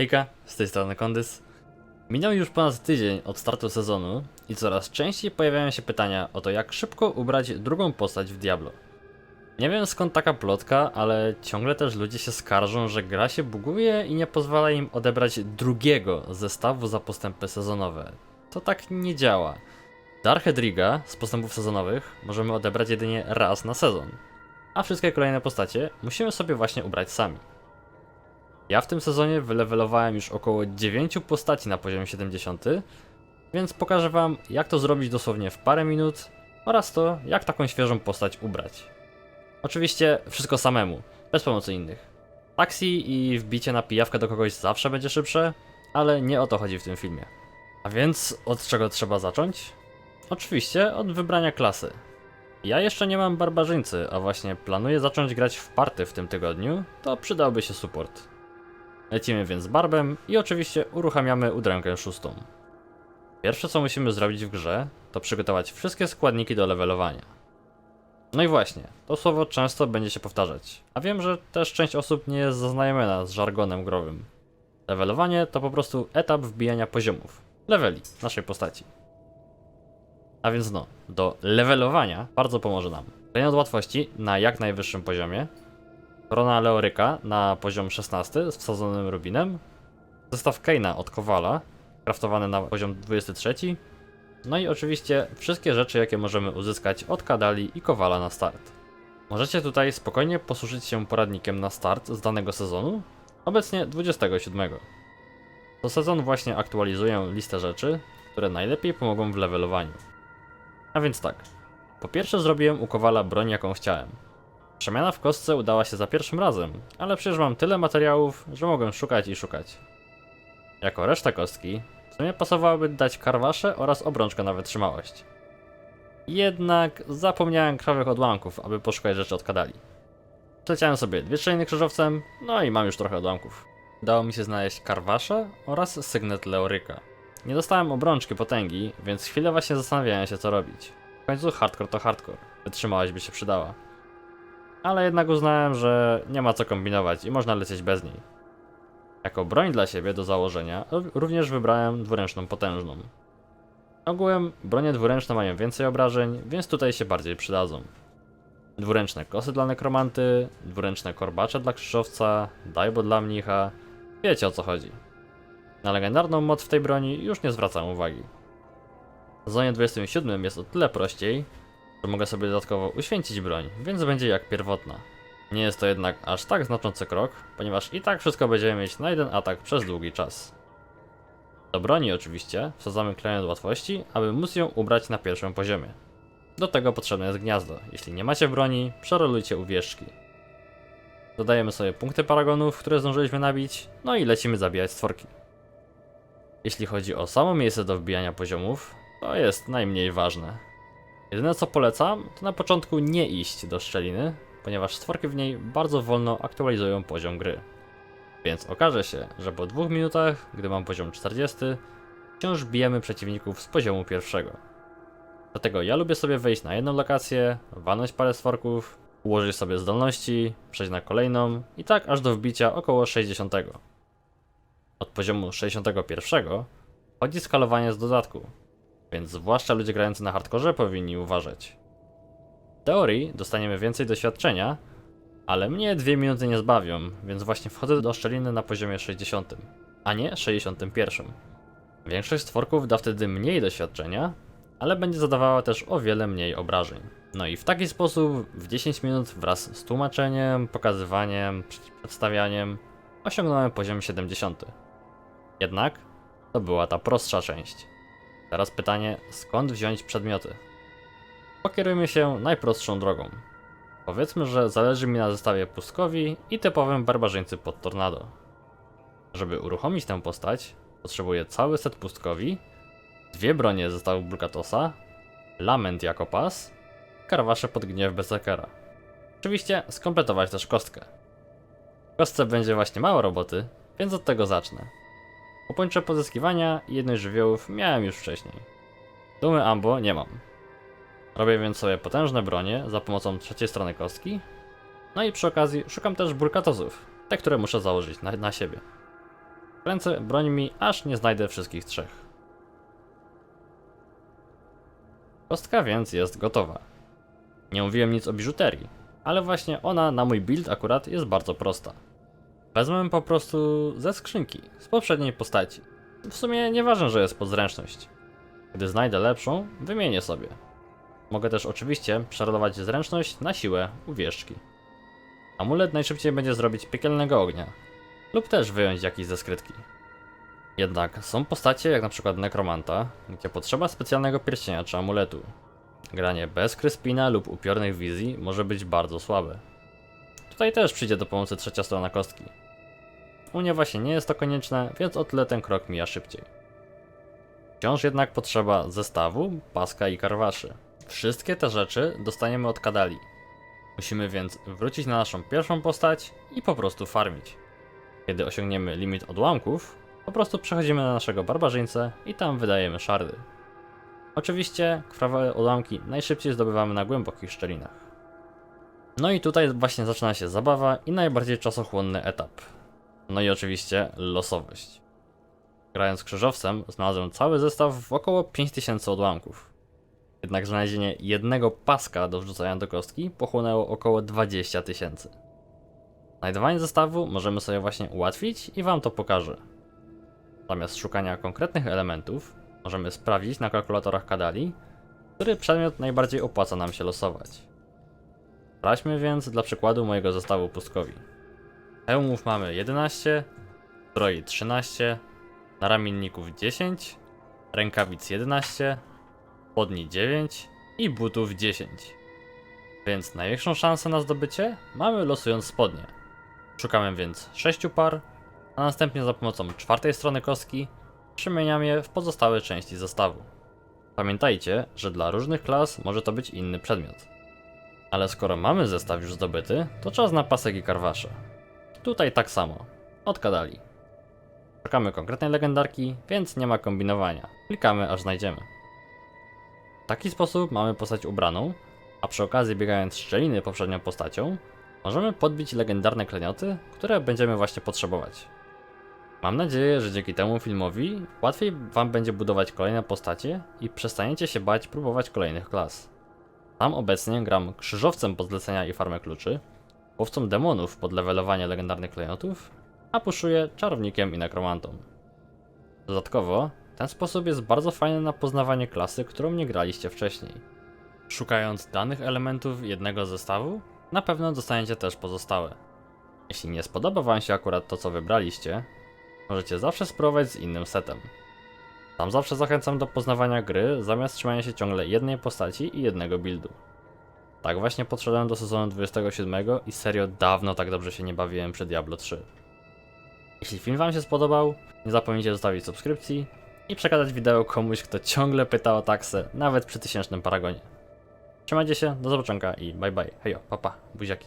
Hejka, z tej strony Kondys. Minął już ponad tydzień od startu sezonu i coraz częściej pojawiają się pytania o to, jak szybko ubrać drugą postać w Diablo. Nie wiem skąd taka plotka, ale ciągle też ludzie się skarżą, że gra się buguje i nie pozwala im odebrać drugiego zestawu za postępy sezonowe. To tak nie działa. Dark Hedriga z postępów sezonowych możemy odebrać jedynie raz na sezon, a wszystkie kolejne postacie musimy sobie właśnie ubrać sami. Ja w tym sezonie wylewelowałem już około 9 postaci na poziomie 70, więc pokażę wam jak to zrobić dosłownie w parę minut oraz to jak taką świeżą postać ubrać. Oczywiście wszystko samemu, bez pomocy innych. Taksi i wbicie na pijawkę do kogoś zawsze będzie szybsze, ale nie o to chodzi w tym filmie. A więc od czego trzeba zacząć? Oczywiście od wybrania klasy. Ja jeszcze nie mam barbarzyńcy, a właśnie planuję zacząć grać w party w tym tygodniu, to przydałby się support. Lecimy więc barbem i oczywiście uruchamiamy udrękę szóstą. Pierwsze co musimy zrobić w grze, to przygotować wszystkie składniki do levelowania. No i właśnie, to słowo często będzie się powtarzać, a wiem, że też część osób nie jest zaznajomiona z żargonem growym. Levelowanie to po prostu etap wbijania poziomów, leveli naszej postaci. A więc no, do levelowania bardzo pomoże nam. Klejnot łatwości na jak najwyższym poziomie, Korona Leoryka na poziom 16 z wsadzonym rubinem, zestaw Keina od Kowala, kraftowany na poziom 23, no i oczywiście wszystkie rzeczy, jakie możemy uzyskać od Kadali i Kowala na start. Możecie tutaj spokojnie posłużyć się poradnikiem na start z danego sezonu, obecnie 27. To sezon właśnie aktualizuję listę rzeczy, które najlepiej pomogą w levelowaniu. A więc tak, po pierwsze zrobiłem u Kowala broń jaką chciałem. Przemiana w kostce udała się za pierwszym razem, ale przecież mam tyle materiałów, że mogę szukać i szukać. Jako resztę kostki, w sumie pasowałoby dać karwasze oraz obrączkę na wytrzymałość. Jednak zapomniałem krawych odłamków, aby poszukać rzeczy od kadali. Przeciąłem sobie dwie szczeliny krzyżowcem, no i mam już trochę odłamków. Udało mi się znaleźć karwasze oraz sygnet Leoryka. Nie dostałem obrączki potęgi, więc chwilę właśnie zastanawiałem się co robić. W końcu hardcore to hardcore, wytrzymałość by się przydała ale jednak uznałem, że nie ma co kombinować i można lecieć bez niej. Jako broń dla siebie do założenia również wybrałem dwuręczną potężną. Ogółem bronie dwuręczne mają więcej obrażeń, więc tutaj się bardziej przydadzą. Dwuręczne kosy dla nekromanty, dwuręczne korbacze dla krzyżowca, dajbo dla mnicha, wiecie o co chodzi. Na legendarną moc w tej broni już nie zwracam uwagi. W zonie 27 jest o tyle prościej, że mogę sobie dodatkowo uświęcić broń, więc będzie jak pierwotna. Nie jest to jednak aż tak znaczący krok, ponieważ i tak wszystko będziemy mieć na jeden atak przez długi czas. Do broni oczywiście wsadzamy klejnot łatwości, aby móc ją ubrać na pierwszym poziomie. Do tego potrzebne jest gniazdo. Jeśli nie macie broni, przerolujcie uwieżki. Dodajemy sobie punkty paragonów, które zdążyliśmy nabić, no i lecimy zabijać stworki. Jeśli chodzi o samo miejsce do wbijania poziomów, to jest najmniej ważne. Jedyne co polecam, to na początku nie iść do szczeliny, ponieważ stworki w niej bardzo wolno aktualizują poziom gry. Więc okaże się, że po dwóch minutach, gdy mam poziom 40, wciąż bijemy przeciwników z poziomu pierwszego. Dlatego ja lubię sobie wejść na jedną lokację, walnąć parę stworków, ułożyć sobie zdolności, przejść na kolejną i tak aż do wbicia około 60. Od poziomu 61 chodzi skalowanie z dodatku, więc zwłaszcza ludzie grający na hardkorze powinni uważać. W teorii dostaniemy więcej doświadczenia, ale mnie dwie minuty nie zbawią, więc właśnie wchodzę do szczeliny na poziomie 60, a nie 61. Większość stworków da wtedy mniej doświadczenia, ale będzie zadawała też o wiele mniej obrażeń. No i w taki sposób w 10 minut wraz z tłumaczeniem, pokazywaniem, przedstawianiem osiągnąłem poziom 70. Jednak to była ta prostsza część. Teraz pytanie, skąd wziąć przedmioty? Pokierujmy się najprostszą drogą. Powiedzmy, że zależy mi na zestawie pustkowi i typowym barbarzyńcy pod tornado. Żeby uruchomić tę postać, potrzebuję cały set pustkowi, dwie bronie zestawu Bulkatosa, lament jako pas, karwasze pod gniew Berserkera. Oczywiście skompletować też kostkę. W kostce będzie właśnie mało roboty, więc od tego zacznę. Opończe pozyskiwania i jedność żywiołów miałem już wcześniej. Dumy Ambo nie mam. Robię więc sobie potężne bronie za pomocą trzeciej strony kostki. No i przy okazji szukam też burkatozów, te które muszę założyć na, na siebie. Kręcę brońmi, aż nie znajdę wszystkich trzech. Kostka więc jest gotowa. Nie mówiłem nic o biżuterii, ale właśnie ona na mój build akurat jest bardzo prosta. Wezmę po prostu ze skrzynki, z poprzedniej postaci. W sumie nieważne, że jest pod zręczność. Gdy znajdę lepszą, wymienię sobie. Mogę też oczywiście przerodować zręczność na siłę u. Amulet najszybciej będzie zrobić piekielnego ognia, lub też wyjąć jakiś ze skrytki. Jednak są postacie jak przykład Nekromanta, gdzie potrzeba specjalnego pierścienia czy amuletu. Granie bez Kryspina lub upiornych wizji może być bardzo słabe. Tutaj też przyjdzie do pomocy trzecia strona kostki. U mnie właśnie nie jest to konieczne, więc o tyle ten krok mija szybciej. Wciąż jednak potrzeba zestawu, paska i karwaszy. Wszystkie te rzeczy dostaniemy od Kadali. Musimy więc wrócić na naszą pierwszą postać i po prostu farmić. Kiedy osiągniemy limit odłamków, po prostu przechodzimy na naszego barbarzyńcę i tam wydajemy szardy. Oczywiście krwawe odłamki najszybciej zdobywamy na głębokich szczelinach. No i tutaj właśnie zaczyna się zabawa i najbardziej czasochłonny etap. No i oczywiście losowość. Grając krzyżowcem znalazłem cały zestaw w około 5000 odłamków. Jednak znalezienie jednego paska do wrzucania do kostki pochłonęło około 20 tysięcy. Znajdowanie zestawu możemy sobie właśnie ułatwić i wam to pokażę. Zamiast szukania konkretnych elementów, możemy sprawdzić na kalkulatorach Kadali, który przedmiot najbardziej opłaca nam się losować. Sprawdźmy więc dla przykładu mojego zestawu pustkowi. Hełmów mamy 11, zbroi 13, naramienników 10, rękawic 11, spodni 9 i butów 10. Więc największą szansę na zdobycie mamy losując spodnie. Szukamy więc 6 par, a następnie za pomocą czwartej strony kostki przemieniam je w pozostałe części zestawu. Pamiętajcie, że dla różnych klas może to być inny przedmiot. Ale skoro mamy zestaw już zdobyty, to czas na pasek i karwasze. Tutaj tak samo. Odkadali. Szukamy konkretnej legendarki, więc nie ma kombinowania. Klikamy aż znajdziemy. W taki sposób mamy postać ubraną, a przy okazji biegając szczeliny poprzednią postacią, możemy podbić legendarne klenioty, które będziemy właśnie potrzebować. Mam nadzieję, że dzięki temu filmowi łatwiej wam będzie budować kolejne postacie i przestaniecie się bać próbować kolejnych klas. Sam obecnie gram krzyżowcem pod zlecenia i farmę kluczy, łowcą demonów pod levelowanie legendarnych klejnotów, a puszuję czarownikiem i nekromantą. Dodatkowo, ten sposób jest bardzo fajny na poznawanie klasy, którą nie graliście wcześniej. Szukając danych elementów jednego zestawu, na pewno dostaniecie też pozostałe. Jeśli nie spodoba wam się akurat to co wybraliście, możecie zawsze spróbować z innym setem. Tam zawsze zachęcam do poznawania gry, zamiast trzymania się ciągle jednej postaci i jednego buildu. Tak właśnie podszedłem do sezonu 27 i serio dawno tak dobrze się nie bawiłem przy Diablo 3. Jeśli film wam się spodobał, nie zapomnijcie zostawić subskrypcji i przekazać wideo komuś, kto ciągle pyta o taksę, nawet przy tysięcznym paragonie. Trzymajcie się, do zobaczenia i bye bye. Hejo, papa, buziaki.